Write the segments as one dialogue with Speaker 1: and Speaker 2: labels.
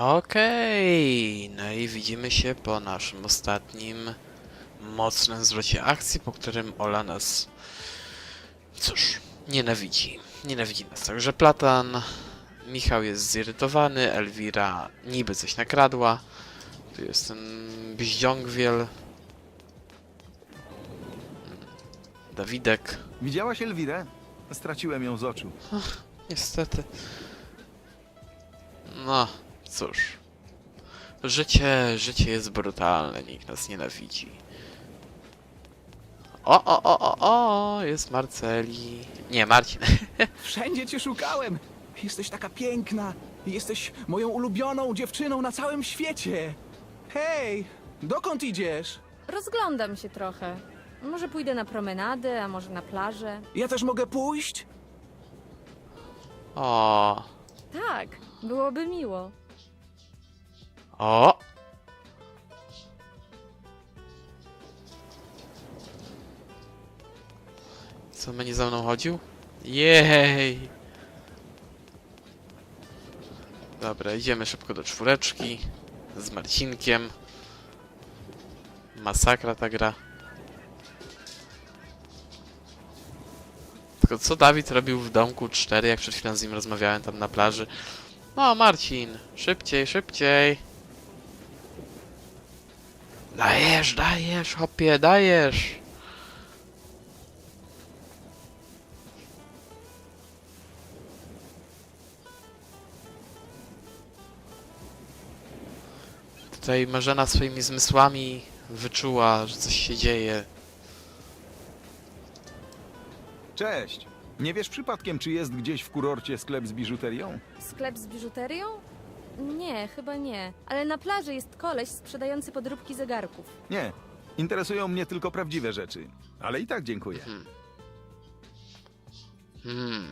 Speaker 1: Okej, no i widzimy się po naszym ostatnim mocnym zwrocie akcji, po którym Ola nas, cóż, nienawidzi. Nienawidzi nas także Platan, Michał jest zirytowany, Elwira niby coś nakradła, tu jest ten Bździągwiel, Dawidek,
Speaker 2: Widziałaś Elwirę? Straciłem ją z oczu.
Speaker 1: Niestety. No, cóż. Życie, życie jest brutalne, nikt nas nienawidzi. O, o, o, o, o, jest Marceli. Nie, Marcin.
Speaker 3: Wszędzie cię szukałem. Jesteś taka piękna. Jesteś moją ulubioną dziewczyną na całym świecie. Hej, dokąd idziesz?
Speaker 4: Rozglądam się trochę. Może pójdę na promenadę, a może na plażę.
Speaker 3: Ja też mogę pójść?
Speaker 1: O,
Speaker 4: Tak, byłoby miło.
Speaker 1: O. Co, będzie za mną chodził? Jej! Dobra, idziemy szybko do czwóreczki z Marcinkiem. Masakra ta gra. Tylko co Dawid robił w domku 4, jak przed chwilą z nim rozmawiałem tam na plaży? No, Marcin, szybciej, szybciej. Dajesz, dajesz, hopie, dajesz. Tutaj Marzena swoimi zmysłami wyczuła, że coś się dzieje.
Speaker 2: Cześć! Nie wiesz przypadkiem, czy jest gdzieś w kurorcie sklep z biżuterią?
Speaker 4: Sklep z biżuterią? Nie, chyba nie. Ale na plaży jest koleś sprzedający podróbki zegarków.
Speaker 2: Nie. Interesują mnie tylko prawdziwe rzeczy. Ale i tak dziękuję.
Speaker 1: Hmm.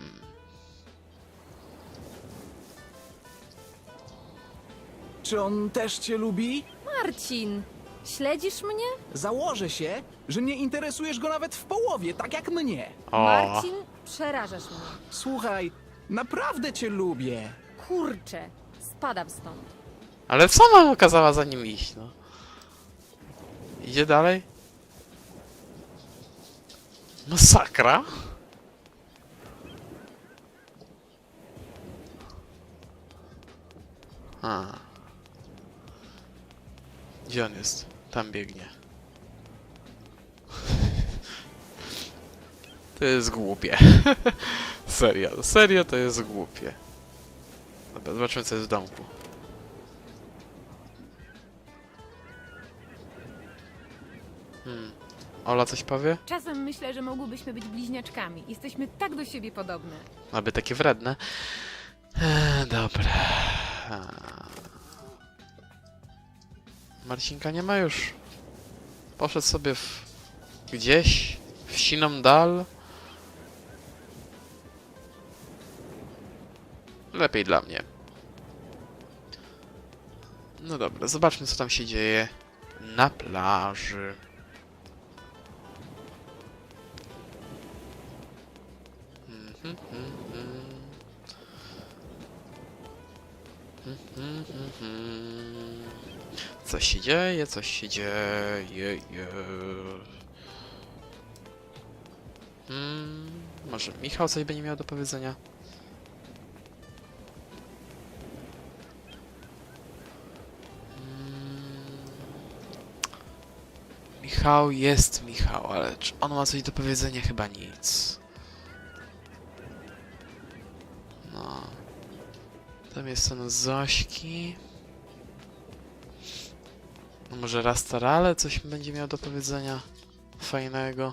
Speaker 3: Czy on też cię lubi?
Speaker 4: Marcin, śledzisz mnie?
Speaker 3: Założę się, że nie interesujesz go nawet w połowie, tak jak mnie.
Speaker 1: O,
Speaker 4: Marcin, przerażasz mnie.
Speaker 3: Słuchaj, naprawdę cię lubię.
Speaker 4: Kurczę, stąd.
Speaker 1: ale sama kazała za nim iść, no. Idzie dalej? Masakra? A. Gdzie on jest? Tam biegnie. To jest głupie. serio, serio to jest głupie. Dobra, zobaczymy co jest w domku. Hmm. Ola coś powie?
Speaker 5: Czasem myślę, że mogłybyśmy być bliźniaczkami. Jesteśmy tak do siebie podobne.
Speaker 1: Aby takie wredne. Eee, dobra. Marcinka nie ma już. Poszedł sobie w... gdzieś w siną dal. Lepiej dla mnie. No dobra, zobaczmy co tam się dzieje na plaży. Coś się dzieje, coś się dzieje. je. Hmm, może Michał coś będzie miał do powiedzenia? Michał jest Michał, ale czy on ma coś do powiedzenia? Chyba nic. No. Tam jest ten Zośki. No może Rastarale coś będzie miał do powiedzenia fajnego.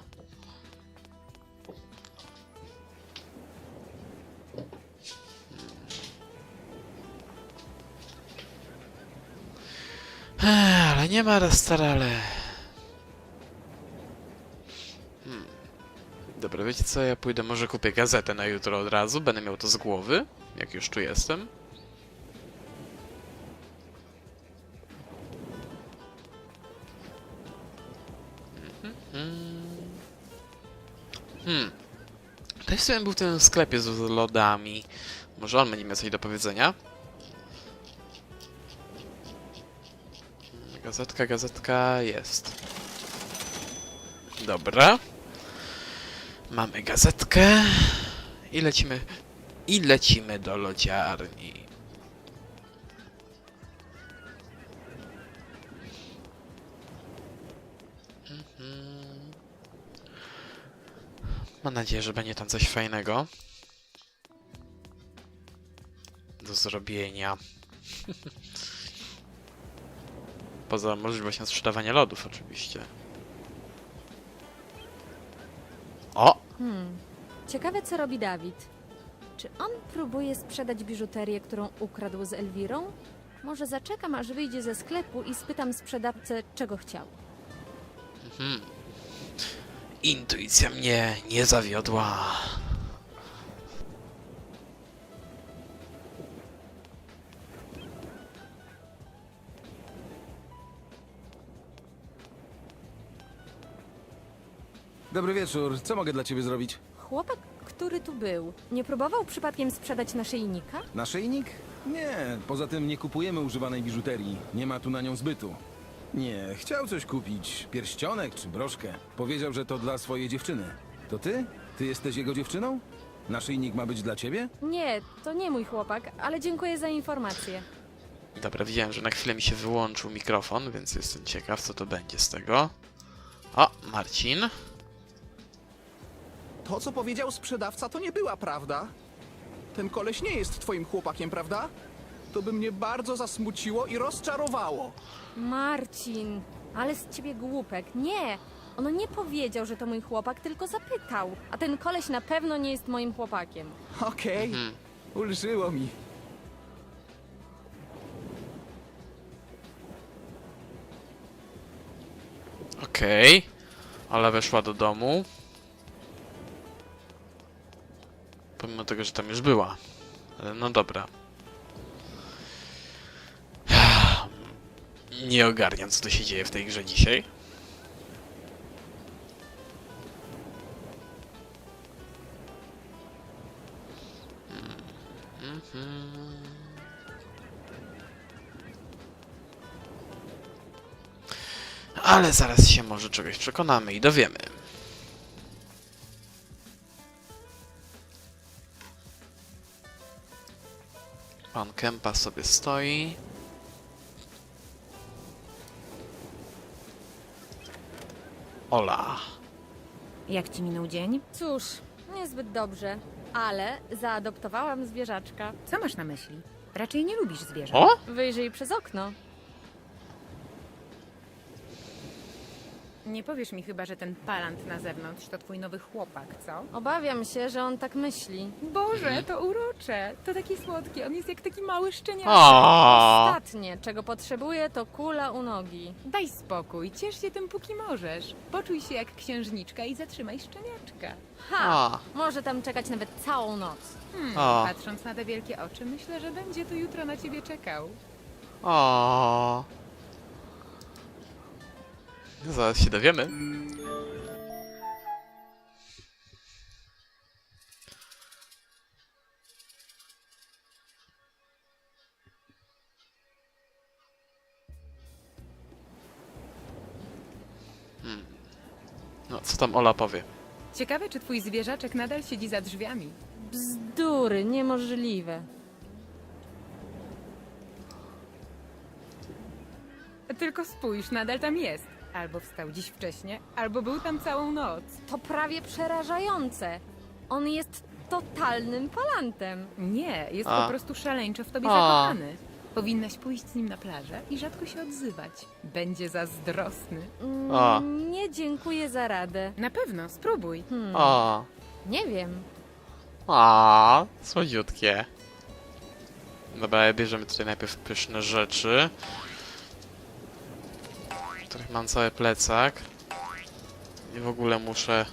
Speaker 1: Ech, ale nie ma Rastarale. Wiecie co? Ja pójdę, może kupię gazetę na jutro od razu. Będę miał to z głowy, jak już tu jestem. Hmm. Też sobie był w tym sklepie z lodami. Może on będzie miał coś do powiedzenia? Gazetka, gazetka jest. Dobra. Mamy gazetkę. I lecimy. I lecimy do lodziarni. Mhm. Mam nadzieję, że będzie tam coś fajnego. Do zrobienia. Poza możliwością sprzedawania lodów, oczywiście.
Speaker 4: Hmm. Ciekawe, co robi Dawid. Czy on próbuje sprzedać biżuterię, którą ukradł z Elwirą? Może zaczekam, aż wyjdzie ze sklepu i spytam sprzedawcę, czego chciał.
Speaker 1: Hmm. Intuicja mnie nie zawiodła.
Speaker 3: Dobry wieczór, co mogę dla ciebie zrobić?
Speaker 4: Chłopak, który tu był, nie próbował przypadkiem sprzedać naszyjnika?
Speaker 3: Naszyjnik? Nie, poza tym nie kupujemy używanej biżuterii. Nie ma tu na nią zbytu. Nie, chciał coś kupić. Pierścionek czy broszkę. Powiedział, że to dla swojej dziewczyny. To ty? Ty jesteś jego dziewczyną? Naszyjnik ma być dla ciebie?
Speaker 4: Nie, to nie mój chłopak, ale dziękuję za informację.
Speaker 1: Dobra, widziałem, że na chwilę mi się wyłączył mikrofon, więc jestem ciekaw, co to będzie z tego. O, Marcin.
Speaker 3: To, co powiedział sprzedawca, to nie była prawda. Ten koleś nie jest twoim chłopakiem, prawda? To by mnie bardzo zasmuciło i rozczarowało.
Speaker 4: Marcin, ale z ciebie głupek. Nie! On nie powiedział, że to mój chłopak, tylko zapytał. A ten koleś na pewno nie jest moim chłopakiem.
Speaker 3: Okej,
Speaker 1: Mhm.
Speaker 3: ulżyło mi.
Speaker 1: Okej. Ola weszła do domu. Pomimo tego, że tam już była. Ale no dobra. Nie ogarniam, co tu się dzieje w tej grze dzisiaj. Ale zaraz się może czegoś przekonamy i dowiemy. Pan Kempa sobie stoi. Ola.
Speaker 5: Jak ci minął dzień?
Speaker 4: Cóż, niezbyt dobrze, ale zaadoptowałam zwierzaczka.
Speaker 5: Co masz na myśli? Raczej nie lubisz zwierząt.
Speaker 1: O!
Speaker 4: Wyjrzyj przez okno.
Speaker 5: Nie powiesz mi chyba, że ten palant na zewnątrz to twój nowy chłopak, co?
Speaker 4: Obawiam się, że on tak myśli.
Speaker 5: Boże, to urocze! To taki słodki, on jest jak taki mały szczeniak.
Speaker 1: O!
Speaker 4: Ostatnie, czego potrzebuję, to kula u nogi.
Speaker 5: Daj spokój, ciesz się tym póki możesz. Poczuj się jak księżniczka i zatrzymaj szczeniaczka.
Speaker 4: Ha!
Speaker 1: O!
Speaker 4: Może tam czekać nawet całą noc.
Speaker 5: Hmm,
Speaker 1: O.
Speaker 5: patrząc na te wielkie oczy, myślę, że będzie tu jutro na ciebie czekał.
Speaker 1: O! Zaraz się dowiemy. Hmm. No, co tam Ola powie?
Speaker 5: Ciekawe, czy twój zwierzaczek nadal siedzi za drzwiami.
Speaker 4: Bzdury, niemożliwe.
Speaker 5: Tylko spójrz, nadal tam jest. Albo wstał dziś wcześnie, albo był tam całą noc.
Speaker 4: To prawie przerażające. On jest totalnym palantem.
Speaker 5: Nie, jest
Speaker 1: A.
Speaker 5: po prostu szaleńczo w tobie
Speaker 1: A.
Speaker 5: zakochany. Powinnaś pójść z nim na plażę i rzadko się odzywać. Będzie zazdrosny.
Speaker 4: Mm,
Speaker 1: A.
Speaker 4: Nie dziękuję za radę.
Speaker 5: Na pewno, spróbuj.
Speaker 4: Hmm,
Speaker 1: O!
Speaker 4: nie wiem.
Speaker 1: A, słodziutkie. Dobra, bierzemy tutaj najpierw pyszne rzeczy. Których mam cały plecak. I w ogóle muszę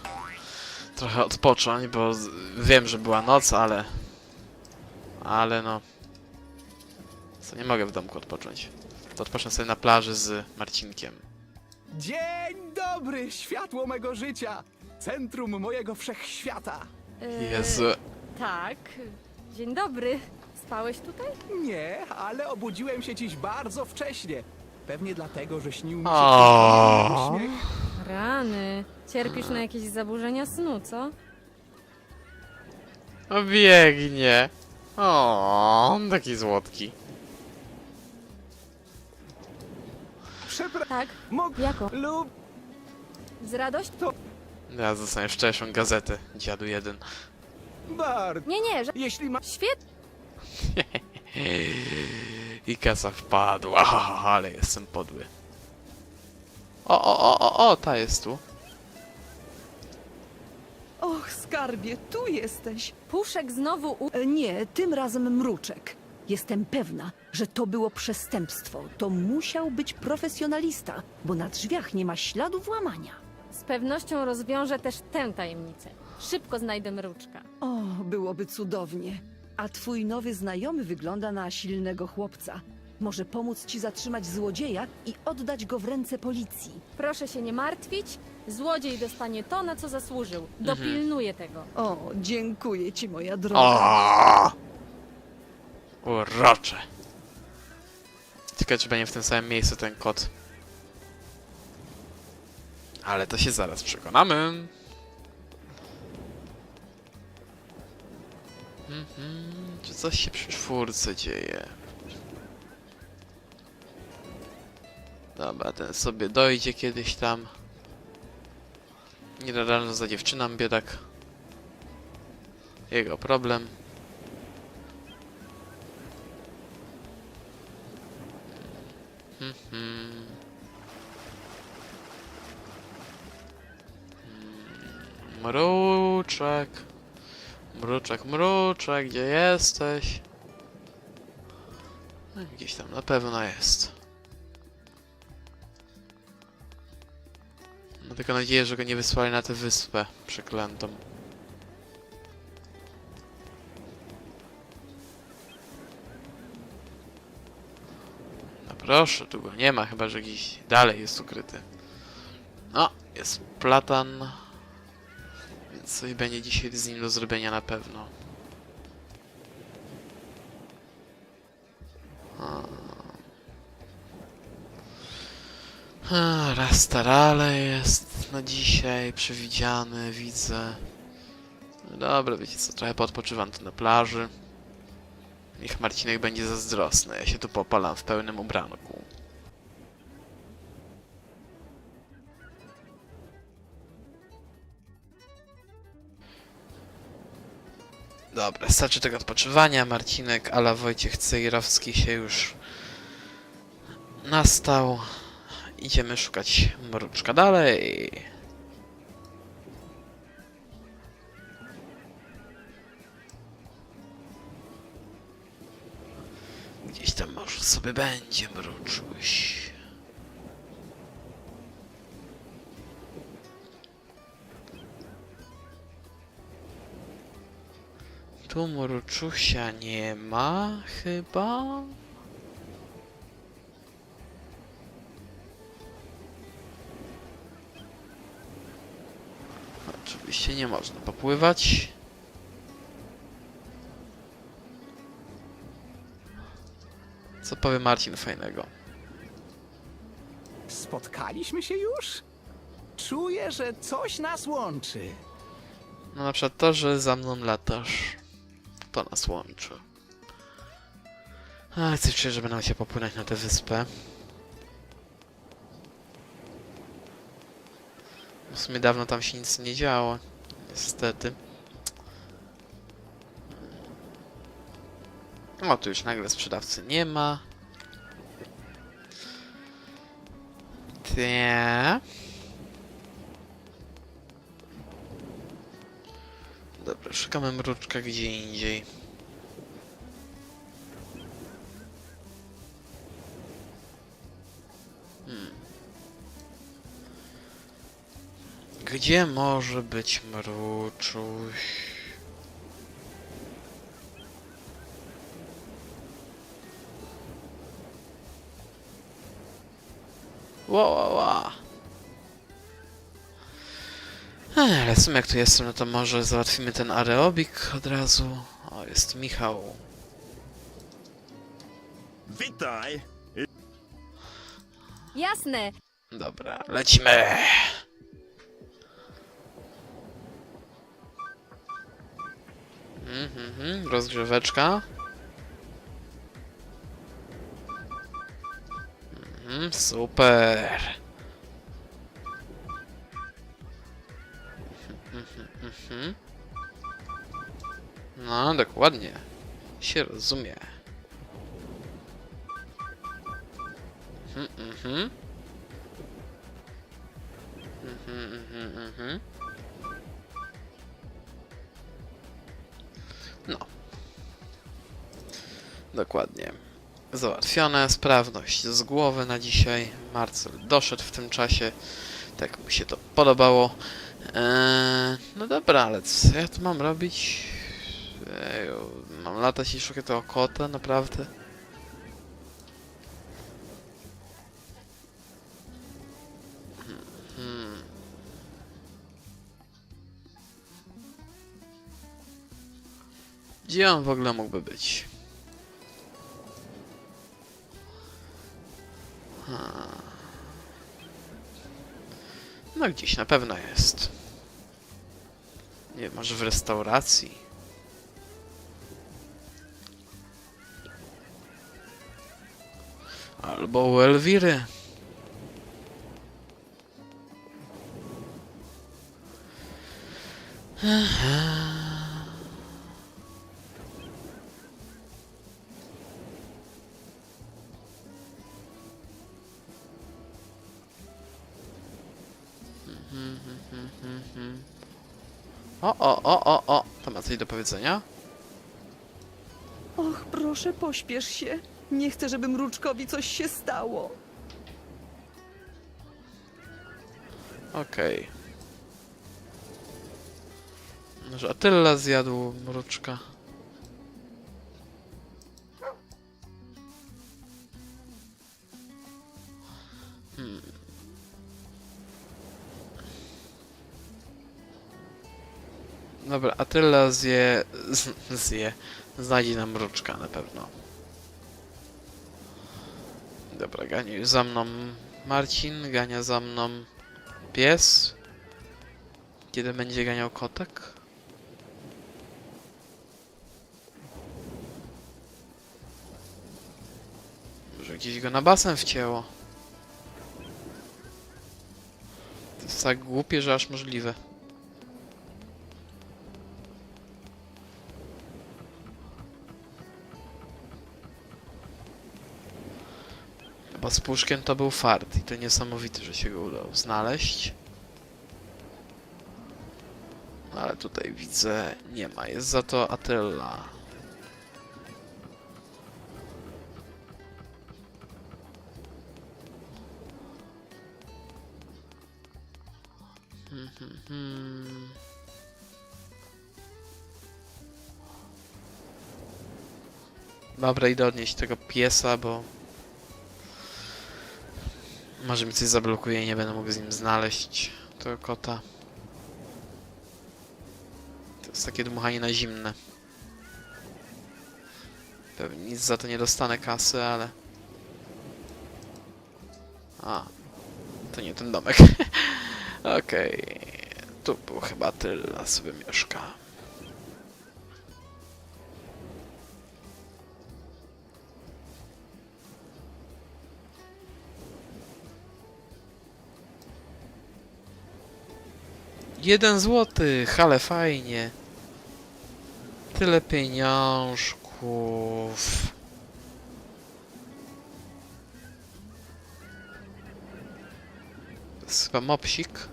Speaker 1: trochę odpocząć, bo wiem, że była noc, ale... Ale no... Co, nie mogę w domku odpocząć. To odpocznę sobie na plaży z Marcinkiem.
Speaker 3: Dzień dobry, światło mego życia! Centrum mojego wszechświata!
Speaker 4: Yy,
Speaker 1: Jezu.
Speaker 4: Tak. Dzień dobry. Spałeś tutaj?
Speaker 3: Nie, ale obudziłem się dziś bardzo wcześnie.
Speaker 6: Pewnie dlatego, że śnił mi się
Speaker 1: O.
Speaker 4: Rany. Cierpisz na jakieś zaburzenia snu, co?
Speaker 1: O, biegnie. O, on taki słodki.
Speaker 2: Przepra...
Speaker 4: Tak.
Speaker 2: Mogę...
Speaker 4: Jako?
Speaker 2: lub...
Speaker 4: Z radość?
Speaker 1: Ja zostanę wczorajszą gazetę, dziadu jeden.
Speaker 2: Bart,
Speaker 4: Nie, nie, że...
Speaker 2: jeśli ma...
Speaker 4: Świetnie.
Speaker 1: I kasa wpadła, ale jestem podły. O, o, o, o, o, ta jest tu.
Speaker 7: Och, skarbie, tu jesteś.
Speaker 4: Puszek znowu u...
Speaker 7: E, Nie, tym razem mruczek. Jestem pewna, że to było przestępstwo. To musiał być profesjonalista, bo na drzwiach nie ma śladu włamania.
Speaker 4: Z pewnością rozwiąże też tę tajemnicę. Szybko znajdę mruczka.
Speaker 7: O, byłoby cudownie. A twój nowy znajomy wygląda na silnego chłopca. Może pomóc ci zatrzymać złodzieja i oddać go w ręce policji.
Speaker 4: Proszę się nie martwić. Złodziej dostanie to, na co zasłużył. Dopilnuję tego.
Speaker 7: O, dziękuję ci, moja droga.
Speaker 1: O! Urocze. Ciekawe, czy będzie w tym samym miejscu ten kot. Ale to się zaraz przekonamy. Mhm. Czy coś się przy czwórce dzieje? Dobra, ten sobie dojdzie kiedyś tam. Nie rano za dziewczyną, biedak. Jego problem. Mhm. Mruczek. Mruczek, mruczek, gdzie jesteś? No, Gdzieś tam na pewno jest. Mam tylko nadzieję, że go nie wysłali na tę wyspę przeklętą. No proszę, tu go nie ma, chyba że gdzieś dalej jest ukryty. No, jest platan. Coś będzie dzisiaj z nim do zrobienia na pewno. Rastarale jest na dzisiaj przewidziany, widzę. Dobra, wiecie co, trochę podpoczywam tu na plaży. Niech Marcinek będzie zazdrosny, ja się tu popalam w pełnym ubranku. Dobra, starczy tego odpoczywania. Marcinek ala Wojciech Cejrowski się już nastał. Idziemy szukać mruczka dalej. Gdzieś tam może sobie będzie mruczuś. Tu mruczusia nie ma chyba. Oczywiście nie można popływać. Co powie Marcin fajnego?
Speaker 6: Spotkaliśmy się już? Czuję, że coś nas łączy.
Speaker 1: No na przykład to, że za mną latasz. To nas łączy. A, chcę czuję, że będę się popłynąć na tę wyspę. W sumie dawno tam się nic nie działo. Niestety. O, tu już nagle sprzedawcy nie ma. Tie. Szukamy mruczka gdzie indziej. Hmm. Gdzie może być mruczuś? Ła, ła, ła. Ale w sumie jak tu jestem, no to może załatwimy ten areobik od razu. O, jest Michał.
Speaker 8: Witaj!
Speaker 4: Jasne.
Speaker 1: Dobra, lecimy! Mhm, mhm, rozgrzeweczka. Mhm, super. Mhm, mhm. No, dokładnie. Się rozumie. Mhm, mhm. Mhm, mhm, mhm. No. Dokładnie. Załatwione. Sprawność z głowy na dzisiaj. Marcel doszedł w tym czasie. Tak mu się to podobało. Eee, no dobra, ale co ja tu mam robić? Mam latać i szukać tego kota, naprawdę? Hmm. Gdzie on w ogóle mógłby być? Ha. No gdzieś na pewno jest. Nie może w restauracji? Albo u Elwiry. O, o, o, o, o, to ma coś do powiedzenia?
Speaker 7: Och, proszę, pośpiesz się. Nie chcę, żeby mruczkowi coś się stało.
Speaker 1: Okej. Może Attila zjadł mruczka. Dobra, Attila zje... zje. Znajdzie nam mruczka na pewno. Dobra, gania już za mną Marcin, gania za mną pies. Kiedy będzie ganiał kotek? Może gdzieś go na basen wcięło. To jest tak głupie, że aż możliwe. Chyba z puszkiem to był fart i to niesamowite, że się go udało znaleźć. No, Ale tutaj widzę, nie ma. Jest za to Atella. Hmm, hmm, hmm. Dobra, idę odnieść tego piesa, bo... Może mi coś zablokuje i nie będę mógł z nim znaleźć tego kota. To jest takie dmuchanie na zimne. Pewnie nic za to nie dostanę kasy, ale... A, to nie ten domek. Okej, tu był chyba Tylla sobie mieszka. Jeden złotych, ale fajnie. Tyle pieniążków. Chyba mopsik.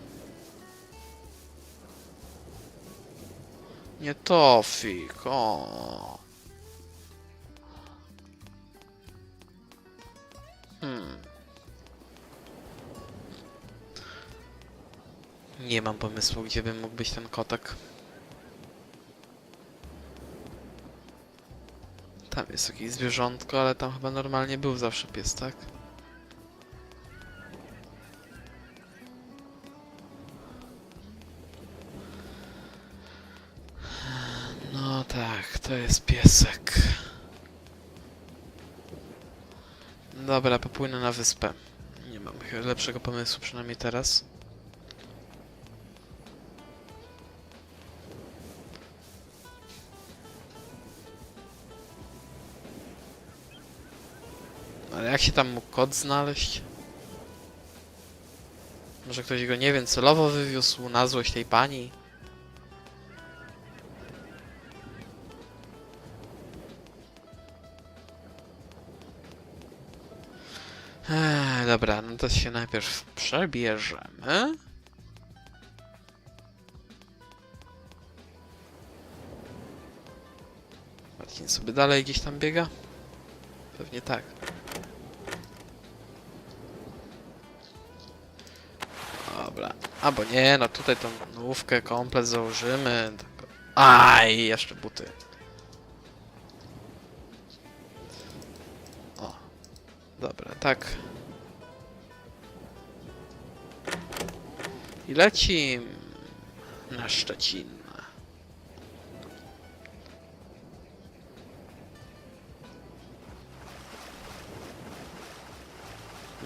Speaker 1: Nie tofik, o. Nie mam pomysłu, gdzie by mógł być ten kotek. Tam jest jakieś zwierzątko, ale tam chyba normalnie był zawsze pies, tak? No tak, to jest piesek. Dobra, popłynę na wyspę. Nie ma mam lepszego pomysłu, przynajmniej teraz. Się tam mógł kod znaleźć? Może ktoś go, nie wiem, celowo wywiózł na złość tej pani? Ech, dobra, no to się najpierw przebierzemy. Marcin sobie dalej gdzieś tam biega? Pewnie tak. Dobra. Albo nie, no tutaj tą nówkę komplet założymy. tylko- Aj, jeszcze buty. O. Dobra, tak. I lecim na Szczecin.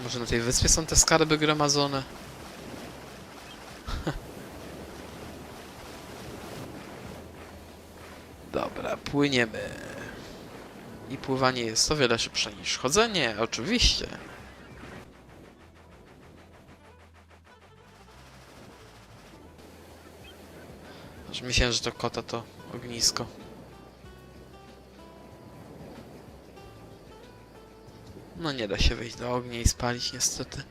Speaker 1: Może na tej wyspie są te skarby gromadzone? Dobra, płyniemy. I pływanie jest o wiele szybsze niż chodzenie, oczywiście. Aż myślałem, że to kota to ognisko. No nie da się wejść do ognia i spalić niestety.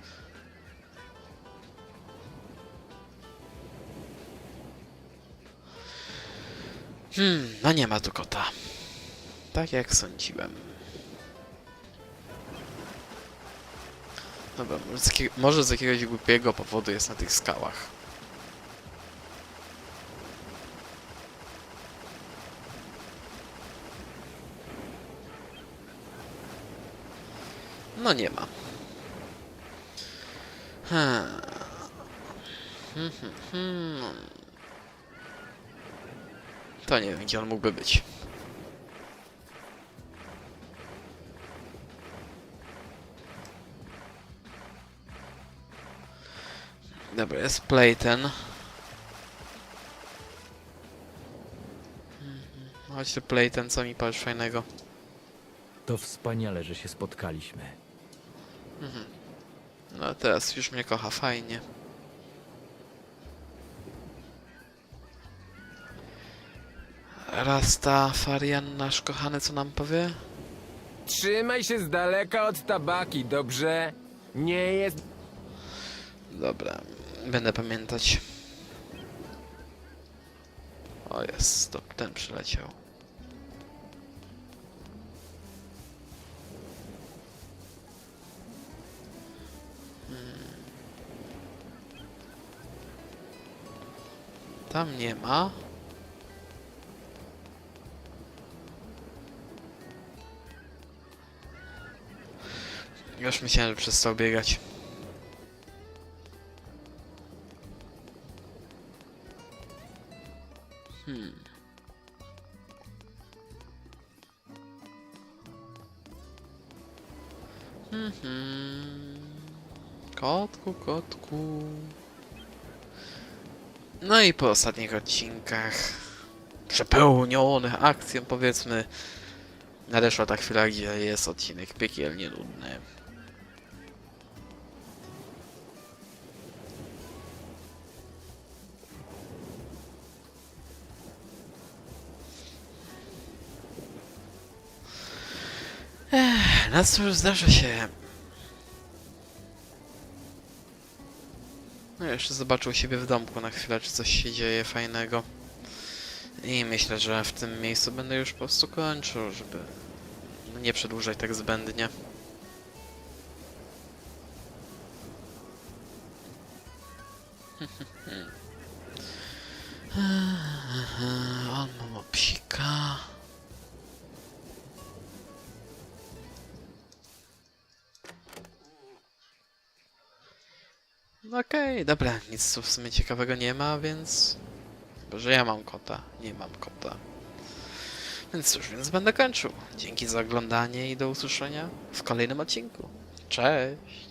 Speaker 1: Hmm, no nie ma tu kota. Tak jak sądziłem. Dobra, może z, jakiegoś głupiego powodu jest na tych skałach. No nie ma. Hmm. Hmm, hmm, hmm. To nie wiem, gdzie on mógłby być. Dobra, jest Playten. Mhm. Chodź tu Playten, co mi powiesz fajnego?
Speaker 8: To wspaniale, że się spotkaliśmy.
Speaker 1: No teraz już mnie kocha, fajnie. Rastafarian, nasz kochany, co nam powie?
Speaker 6: Trzymaj się z daleka od tabaki, dobrze? Nie jest
Speaker 1: Dobra, będę pamiętać. O jest, to ten przyleciał. Hmm. Tam nie ma. Już myślałem, że przestał biegać. Hmm. Mhm. Kotku, kotku. No i po ostatnich odcinkach przepełnionych akcją powiedzmy nadeszła ta chwila, gdzie jest odcinek piekielnie nudny. No cóż, zdarza się. No jeszcze zobaczył siebie w domku na chwilę, czy coś się dzieje fajnego. I myślę, że w tym miejscu będę już po prostu kończył, żeby nie przedłużać tak zbędnie. On ma psika. Okej, dobra, nic tu w sumie ciekawego nie ma, więc... Chyba, że ja mam kota, nie mam kota. Więc cóż, więc będę kończył. Dzięki za oglądanie i do usłyszenia w kolejnym odcinku. Cześć!